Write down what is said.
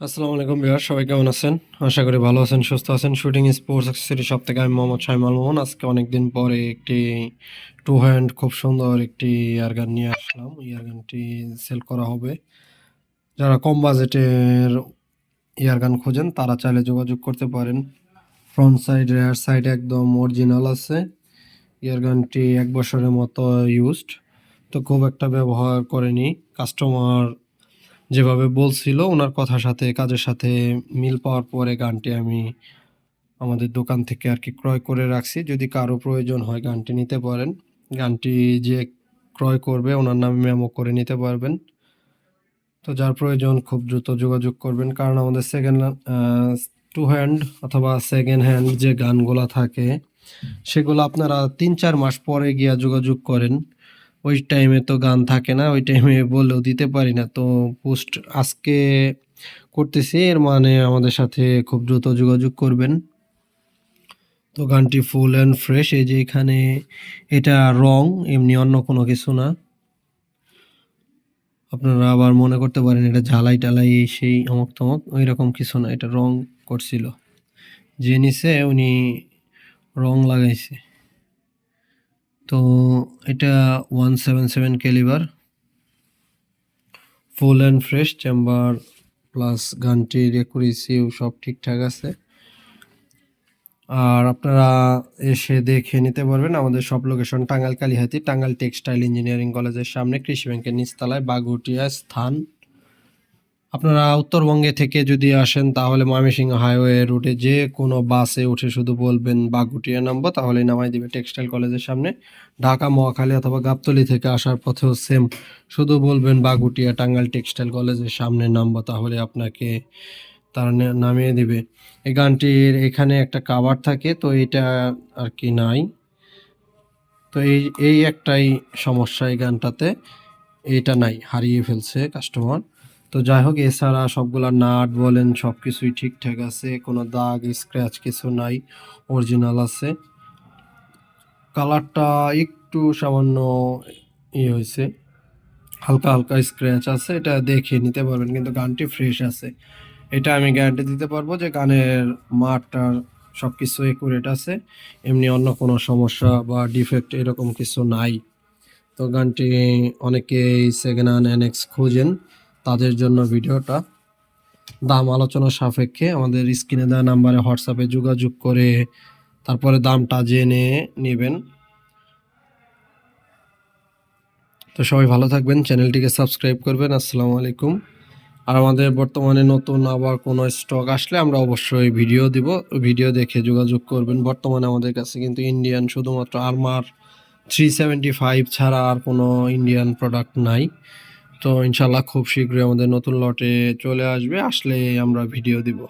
আসসালামু আলাইকুম বিহার সবাই কেমন আছেন? আশা করি ভালো আছেন, সুস্থ আছেন। শুটিং স্পোর্টস অ্যাক্সেসরি সব থেকে আমি মোহাম্মদ শাইমাল মোহন। আজকে অনেকদিন পরে একটি টু হ্যান্ড খুব সুন্দর একটি ইয়ারগান নিয়ে আসলাম। ইয়ারগানটি সেল করা হবে। যারা কম বাজেটের ইয়ারগান খোঁজেন, তারা চাইলে যোগাযোগ করতে পারেন। ফ্রন্ট সাইড রেয়ার সাইড একদম অরিজিনাল আছে। ইয়ারগানটি এক বছরের মতো ইউজড তো খুব একটা ব্যবহার করেনি। কাস্টমার যেভাবে বলছিল, ওনার কথার সাথে, কাজের সাথে মিল পাওয়ার পরে গানটি আমি আমাদের দোকান থেকে আর কি ক্রয় করে রাখছি। যদি কারও প্রয়োজন হয় গানটি নিতে পারেন। গানটি যে ক্রয় করবে, ওনার নামে মেমো করে নিতে পারবেন। তো যার প্রয়োজন, খুব দ্রুত যোগাযোগ করবেন। কারণ আমাদের সেকেন্ড টু হ্যান্ড অথবা সেকেন্ড হ্যান্ড যে গানগুলো থাকে, সেগুলো আপনারা তিন চার মাস পরে গিয়া যোগাযোগ করেন। ওই টাইমে তো গান থাকে না, ওই টাইমে বলেও দিতে পারি না। তো পোস্ট আজকে করতেছি, এর মানে আমাদের সাথে খুব দ্রুত যোগাযোগ করবেন। তো গানটি ফুল অ্যান্ড ফ্রেশ এই যে এখানে এটা রং, এমনি অন্য কোনো কিছু না। আপনারা আবার মনে করতে পারেন এটা ঝালাই টালাই এই সেই অমক তমক, ওই রকম কিছু না, এটা রং করছিল। যে উনি রং লাগাইছে। তো এটা one seven seven calibre full and fresh chamber plus গানটির একুরেসিও সব ঠিকঠাক আছে। আর আপনারা এসে দেখে নিতে পারবেন আমাদের সব location Tangail Kalihati Tangail textile engineering কলেজের সামনে, কৃষি ব্যাংকের নিচতলায় বাগুটিয়া স্থান। আপনারা উত্তরবঙ্গে থেকে যদি আসেন, তাহলে ময়মনসিংহ হাইওয়ে রুটে যে কোনো বাসে উঠে শুধু বলবেন বাগুটিয়া নামবো, তাহলেই নামাই দিবে টেক্সটাইল কলেজের সামনে। ঢাকা, মহাখালী অথবা গাবতলি থেকে আসার পথেও সেম শুধু বলবেন বাগুটিয়া টাঙ্গাইল টেক্সটাইল কলেজের সামনে নামবো, তাহলে আপনাকে তারা নামিয়ে দিবে। এই গানটির এখানে একটা কাভার থাকে, তো এটা আর কি নাই। তো এই এই একটাই সমস্যা এই গানটাতে। এটা নাই, হারিয়ে ফেলছে কাস্টমার তো যাই হোক, এছাড়া সবগুলা নাট বলেন সব কিছুই ঠিকঠাক আছে, কোনো দাগ স্ক্র্যাচ কিছু নাই অরিজিনাল আছে। কালারটা একটু সামান্য ইয়ে হয়েছে, হালকা হালকা স্ক্র্যাচ আছে, এটা দেখে নিতে পারবেন, কিন্তু গানটি ফ্রেশ আছে। এটা আমি গ্যারান্টি দিতে পারব যে গানের মাঠটার সব কিছু একুরেট আছে, এমনি অন্য কোনো সমস্যা বা ডিফেক্ট এরকম কিছু নাই। তো গানটি অনেকেই সেকেন্ড হ্যান্ড এনএক্স খোঁজেন। তাদের জন্য ভিডিওটা। দাম আলোচনা সাপেক্ষে আমাদের স্ক্রিনে দেওয়া নাম্বারে হোয়াটসঅ্যাপে যোগাযোগ করে তারপরে দামটা জেনে নেবেন। তো সবাই ভালো থাকবেন, চ্যানেলটিকে সাবস্ক্রাইব করবেন, আসসালামু আলাইকুম। আর আমাদের বর্তমানে নতুন আবার কোনো স্টক আসলে আমরা অবশ্যই ভিডিও দিব, ভিডিও দেখে যোগাযোগ করবেন। বর্তমানে আমাদের কাছে কিন্তু ইন্ডিয়ান শুধুমাত্র আরমার থ্রি সেভেন্টি ফাইভ ছাড়া আর কোনো ইন্ডিয়ান প্রোডাক্ট নাই। তো ইনশাল্লাহ খুব শীঘ্রই আমাদের নতুন লটে চলে আসবে। আসলে আমরা ভিডিও দিব।